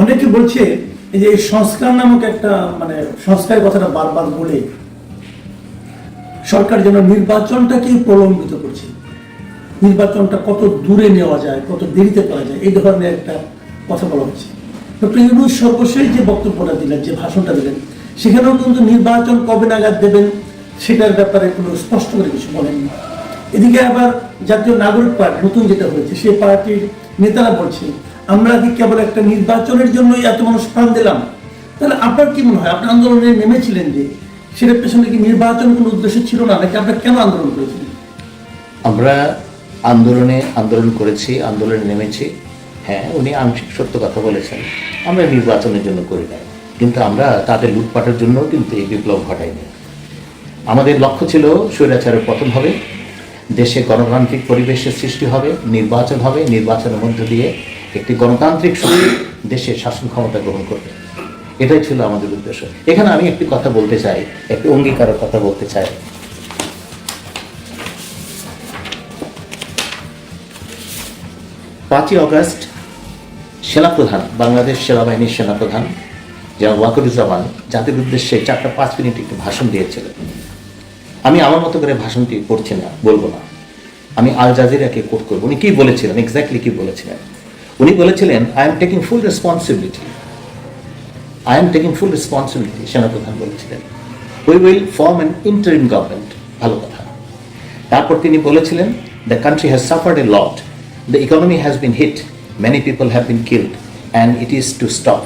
অনেকে বলছে যে সংস্কার নামক একটা মানে সংস্কারের কথাটা বারবার বলে, সরকার যেন নির্বাচনটাকেই প্রলম্বিত করছে। নির্বাচনটা কত দূরে নেওয়া যায়, কত দেরিতে করা যায়, এই ধরনের একটা কথা বলা হচ্ছে। ডক্টর ইউনুস সর্বশেষ যে বক্তব্যটা দিলেন, যে ভাষণটা দিলেন, সেখানেও কিন্তু নির্বাচন কবে নাগাদ দেবেন, সেটার ব্যাপারে কোনো স্পষ্ট করে কিছু বলেননি। এদিকে আবার জাতীয় নাগরিক পার্টি, নতুন যেটা হয়েছে, সেই পার্টির নেতারা বলছে, আমরা কি কেবল একটা নির্বাচনের জন্যই এত মানুষ প্রাণ দিলাম? তাহলে আপনার কি মনে হয়? আপনি আন্দোলনে নেমেছিলেন যে, সেটার পেছনে কি নির্বাচন কোনো উদ্দেশ্য ছিল না? নাকি আপনার কেন আন্দোলন করেছিলেন? আমরা আন্দোলনে আন্দোলন করেছি, আন্দোলনে নেমেছি। হ্যাঁ উনি আংশিক সত্য কথা বলেছেন। আমরা নির্বাচনের জন্য করি নাই। কিন্তু আমরা তাদের লুটপাটের জন্য কিন্তু এই বিপ্লব ঘটাইনি। আমাদের লক্ষ্য ছিল স্বৈরাচারের পতন হবে। দেশে গণতান্ত্রিক পরিবেশের সৃষ্টি হবে, নির্বাচন হবে, নির্বাচনের মধ্য দিয়ে একটি গণতান্ত্রিক শক্তি দেশের শাসন ক্ষমতা গ্রহণ করবে। এটাই ছিল আমাদের উদ্দেশ্য। এখানে আমি একটি কথা বলতে চাই, একটি অঙ্গীকারের কথা বলতে চাই। পাঁচই অগস্ট, সেনাপ্রধান, বাংলাদেশ সেনাবাহিনীর সেনাপ্রধান যেমন ওয়াকরুজ্জামান জাতির উদ্দেশ্যে চারটা পাঁচ মিনিট একটি ভাষণ দিয়েছিলেন। আমি আমার মতো করে ভাষণটি করছি না, বলব না। আমি আল জাজিরাকে কোট করব। উনি কি বলেছিলেন? এক্স্যাক্টলি কি বলেছিলেন? উনি বলেছিলেন I am taking full responsibility I am taking full responsibility সেনাপ্রধান বলেছিলেন। We will form an interim government ভালো কথা। তারপর তিনি বলেছিলেন the country has suffered a lot the economy has been hit many people have been killed and it is to stop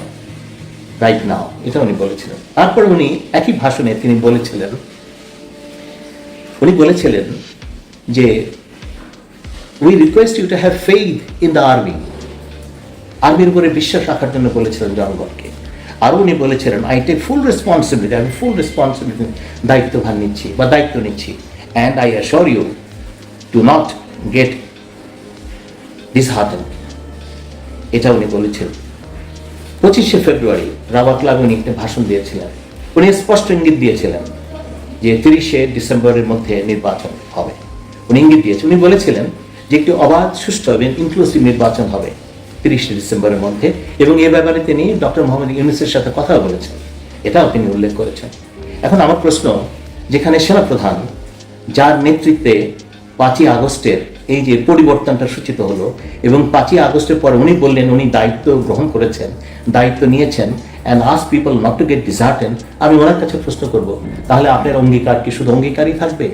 right now এটা উনি বলেছিলেন। তারপর উনি একই ভাষণে তিনি বলেছিলেন উনি বলেছিলেন যে we request you to have faith in the army আর্মির উপরে বিশ্বাস রাখার জন্য বলেছিলেন জনগণকে। আরও উনি বলেছিলেন আই টেক ফুল রেসপন্সিবিলিটি আমি ফুল রেসপন্সিবিলিটি দায়িত্বভার নিচ্ছি বা দায়িত্ব নিচ্ছি। And I assure you to not get dishearten এটা উনি বলেছিলেন পঁচিশে ফেব্রুয়ারি রাবার ক্লাবে উনি একটি ভাষণ দিয়েছিলেন। উনি স্পষ্ট ইঙ্গিত দিয়েছিলেন যে তিরিশে ডিসেম্বরের মধ্যে নির্বাচন হবে। উনি ইঙ্গিত দিয়েছেন, উনি বলেছিলেন যে একটি অবাধ, সুষ্ঠু এবং ইনক্লুসিভ নির্বাচন হবে তিরিশে ডিসেম্বরের মধ্যে এবং এ ব্যাপারে তিনি ডক্টর মোহাম্মদ ইউনুসের সাথে কথা বলেছেন। এটাও তিনি উল্লেখ করেছেন। এখন আমার প্রশ্ন, যেখানে সেনাপ্রধান যার নেতৃত্বে পাঁচই আগস্টের এই যে পরিবর্তনটা সূচিত হলো এবং পাঁচই আগস্টের পরে উনি বললেন, উনি দায়িত্ব গ্রহণ করেছেন, দায়িত্ব নিয়েছেন and us people not to get dishearten আমি ওনার কাছে প্রশ্ন করব, তাহলে আপনার অঙ্গীকার কি শুধু অঙ্গীকারই থাকবে?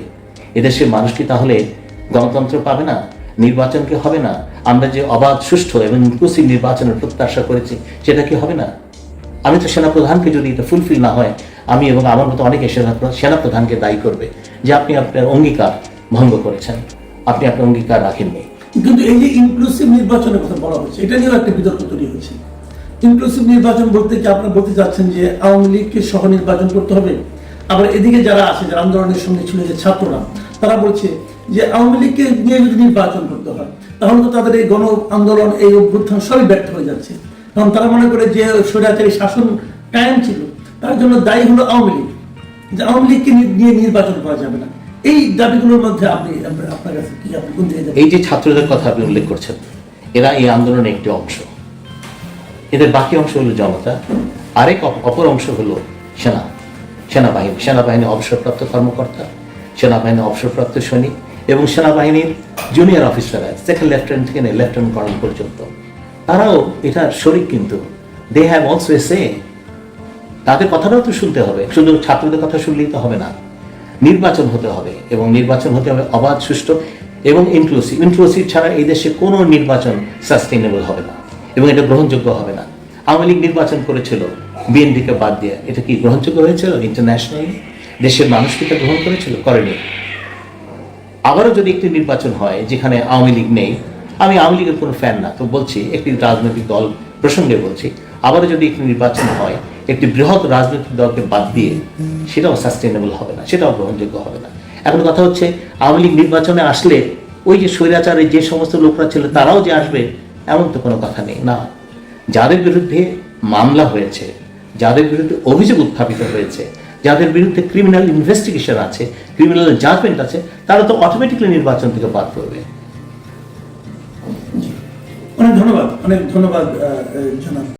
এদেশের মানুষ কি তাহলে গণতন্ত্র পাবে না, নির্বাচন কি হবে না? আমরা যে অবাধ, সুষ্ঠু এবং ইনক্লুসিভ নির্বাচনের প্রত্যাশা করেছি, সেটা কি হবে না? আমি তো সেনাপ্রধানকে যদি এটা ফুলফিল না হয়, আমি এবং আমার মতো অনেকে সেনা- সেনাপ্রধানকে দায়ী করবে যে আপনি আপনার অঙ্গীকার ভঙ্গ করেছেন। আপনি আপনার অঙ্গীকার রাখেননি। কিন্তু এই যে ইনক্লুসিভ নির্বাচনের কথা বলা হচ্ছে, এটা নিয়েও একটা বিতর্ক তৈরি হয়েছে। ইনক্লুসিভ নির্বাচন বলতে কি আপনারা বলতে চাচ্ছেন যে আওয়ামী লীগকে সহ নির্বাচন করতে হবে? আবার এদিকে যারা আছে, যারা আন্দোলনের সঙ্গে ছিল, যে ছাত্ররা, তারা বলছে যে আওয়ামী লীগকে নিয়ে যদি নির্বাচন করতে হয়, তাহলে তো তাদের এই গণ আন্দোলন, এই অভ্যুত্থান সবই ব্যর্থ হয়ে যাচ্ছে। কারণ তারা মনে করে যে স্বৈরাচারী শাসন কায়েম ছিল, তার জন্য দায়ী হলো আওয়ামী লীগ। যে আওয়ামী লীগকে নিয়ে নির্বাচন করা যাবে না। এই দাবিগুলোর মধ্যে আপনি, আপনার- কাছে কি, আপনি এই যে ছাত্রদের কথা আপনি উল্লেখ করছেন, এরা এই আন্দোলনের একটি অংশ। এদের বাকি অংশ হলো জনতা, আরেক অপর অংশ হলো সেনা। সেনাবাহিনী সেনাবাহিনী অবসরপ্রাপ্ত কর্মকর্তা, সেনাবাহিনী অবসরপ্রাপ্ত সৈনিক এবং সেনাবাহিনীর জুনিয়র অফিসাররা সেকেন্ড লেফটেন্যান্ট থেকে নিয়ে লেফটেন্যান্ট কর্নেল পর্যন্ত। তারাও এটার শরিক কিন্তু। দে হ্যাভ অলসো এ সে তাদের কথাটাও তো শুনতে হবে। শুধু ছাত্রদের কথা শুনলেই তো হবে না। নির্বাচন হতে হবে এবং নির্বাচন হতে হবে অবাধ, সুষ্ঠু এবং ইনক্লুসিভ ইনক্লুসিভ ছাড়া এই দেশে কোনো নির্বাচন সাস্টেইনেবল হবে না। এবং এটা গ্রহণযোগ্য হবে না। আওয়ামী লীগ নির্বাচন করেছিল, বিএনপিকে বাদ দিয়ে। এটা কি গ্রহণযোগ্য হয়েছিল? ইন্টারন্যাশনালি দেশের মানুষ কি গ্রহণ করেছিল? করেনি। আবারও যদি একটি নির্বাচন হয় যেখানে আওয়ামী লীগ নেই, আমি আওয়ামী লীগের কোনো ফ্যান না, তো বলছি একটি রাজনৈতিক দল প্রসঙ্গে বলছি, আবারও যদি একটি নির্বাচন হয়, একটি বৃহৎ রাজনৈতিক দলকে বাদ দিয়ে, সেটাও সাস্টেনেবল হবে না, সেটাও গ্রহণযোগ্য হবে না। এখন কথা হচ্ছে, আওয়ামী লীগ নির্বাচনে আসলে ওই যে স্বৈরাচারে যে সমস্ত লোকরা ছিল, তারাও যে আসবে এমন তো কোনো কথা নেই। না, যাদের বিরুদ্ধে মামলা হয়েছে, যাদের বিরুদ্ধে অভিযোগ উত্থাপিত হয়েছে, যাদের বিরুদ্ধে ক্রিমিনাল ইনভেস্টিগেশন আছে ক্রিমিনাল জাজমেন্ট আছে, তারা তো অটোমেটিকলি নির্বাচন থেকে বাদ পড়বে। অনেক ধন্যবাদ অনেক ধন্যবাদ জনাব।